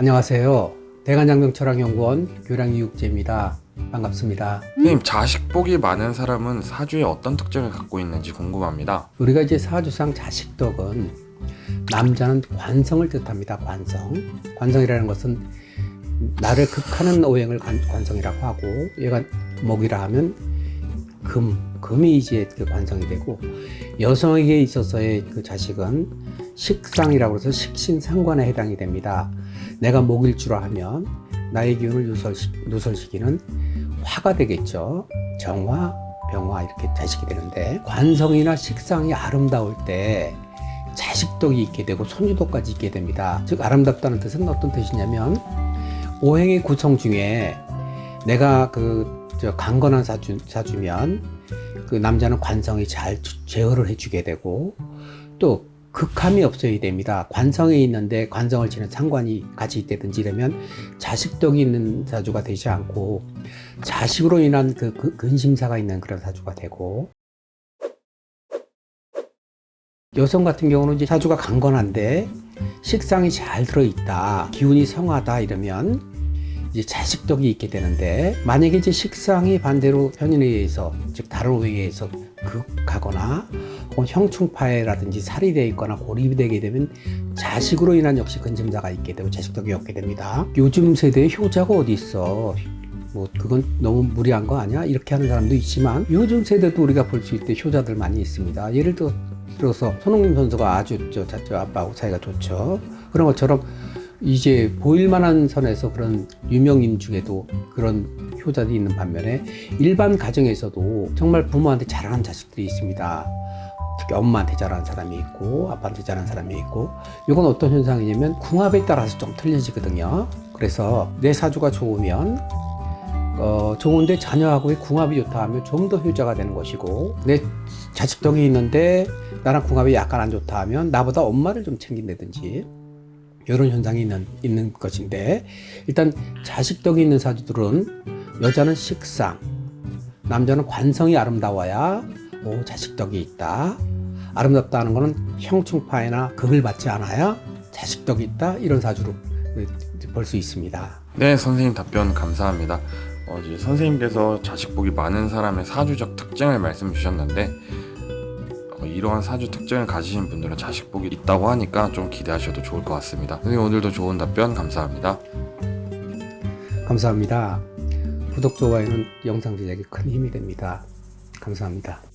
안녕하세요. 대관장병철학연구원 교량이육제입니다. 반갑습니다. 선생님 자식복이 많은 사람은 사주에 어떤 특징을 갖고 있는지 궁금합니다. 우리가 이제 사주상 자식덕은 남자는 관성을 뜻합니다. 관성. 관성이라는 것은 나를 극하는 오행을 관, 관성이라고 하고 얘가 목이라 하면 금, 금이 이제 그 관성이 되고 여성에게 있어서의 그 자식은 식상이라고 해서 식신상관에 해당이 됩니다. 내가 목일 줄 하면 나의 기운을 누설시, 누설시키는 화가 되겠죠. 정화, 병화 이렇게 자식이 되는데 관성이나 식상이 아름다울 때 자식덕이 있게 되고 손주덕까지 있게 됩니다. 즉 아름답다는 뜻은 어떤 뜻이냐면 오행의 구성 중에 내가 그 저 강건한 사주, 사주면 그 남자는 관성이 잘 주- 제어를 해주게 되고 또 극함이 없어야 됩니다. 관성에 있는데 관성을 지는 상관이 같이 있다든지 이러면 자식덕이 있는 사주가 되지 않고 자식으로 인한 그, 그 근심사가 있는 그런 사주가 되고 여성 같은 경우는 이제 사주가 강건한데 식상이 잘 들어있다 기운이 성하다 이러면 이제 자식덕이 있게 되는데 만약에 이제 식상이 반대로 편인에 의해서 즉 다른 오행에 의해서 극하거나 혹은 형충파해라든지 살이 되어 있거나 고립이 되게 되면 자식으로 인한 역시 근심자가 있게 되고 자식덕이 없게 됩니다. 요즘 세대에 효자가 어디 있어? 뭐 그건 너무 무리한 거 아니야? 이렇게 하는 사람도 있지만 요즘 세대도 우리가 볼 수 있대 효자들 많이 있습니다. 예를 들어 들어서 손흥민 선수가 아주 저, 저, 저 아빠하고 사이가 좋죠. 그런 것처럼 이제 보일만한 선에서 그런 유명인 중에도 그런 효자들이 있는 반면에 일반 가정에서도 정말 부모한테 잘하는 자식들이 있습니다. 특히 엄마한테 잘하는 사람이 있고 아빠한테 잘하는 사람이 있고 이건 어떤 현상이냐면 궁합에 따라서 좀 틀려지거든요. 그래서 내 사주가 좋으면 어, 좋은데 자녀하고의 궁합이 좋다 하면 좀 더 효자가 되는 것이고 내 자식덕이 있는데 나랑 궁합이 약간 안 좋다 하면 나보다 엄마를 좀 챙긴다든지 이런 현상이 있는, 있는 것인데 일단 자식덕이 있는 사주들은 여자는 식상 남자는 관성이 아름다워야 오 자식덕이 있다 아름답다는 거는 형충파이나 극을 받지 않아야 자식덕이 있다 이런 사주로 볼 수 있습니다. 네, 선생님 답변 감사합니다. 어, 선생님께서 자식 복이 많은 사람의 사주적 특징을 말씀 주셨는데 어, 이러한 사주 특징을 가지신 분들은 자식복이 있다고 하니까 좀 기대하셔도 좋을 것 같습니다. 선생님 오늘도 좋은 답변 감사합니다. 감사합니다. 구독, 좋아요는 영상 제작에 큰 힘이 됩니다. 감사합니다.